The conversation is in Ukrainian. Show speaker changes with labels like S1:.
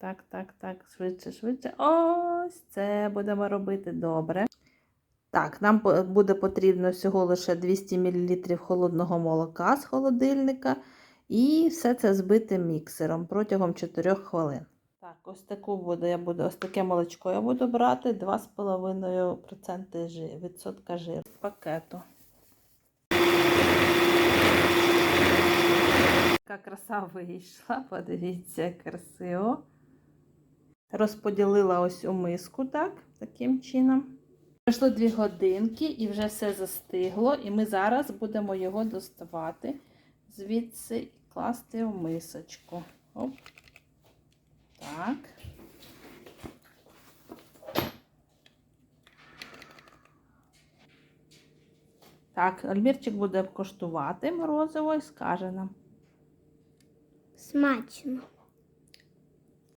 S1: так, так, так, швидше, швидше. Ось це будемо робити добре. Так, нам буде потрібно всього лише 200 мл холодного молока з холодильника. І все це збити міксером протягом 4 хвилин. Так, ось таку буду, я буду, ось таке молочко я буду брати 2,5% жи, відсотка жиру пакету. Яка краса вийшла, подивіться, красиво. Розподілила ось у миску, так, таким чином. Пройшло 2 годинки і вже все застигло, і ми зараз будемо його доставати звідси і класти в мисочку. Оп. Так. Так, Альбірчик буде коштувати морозиво і скаже нам.
S2: Смачно.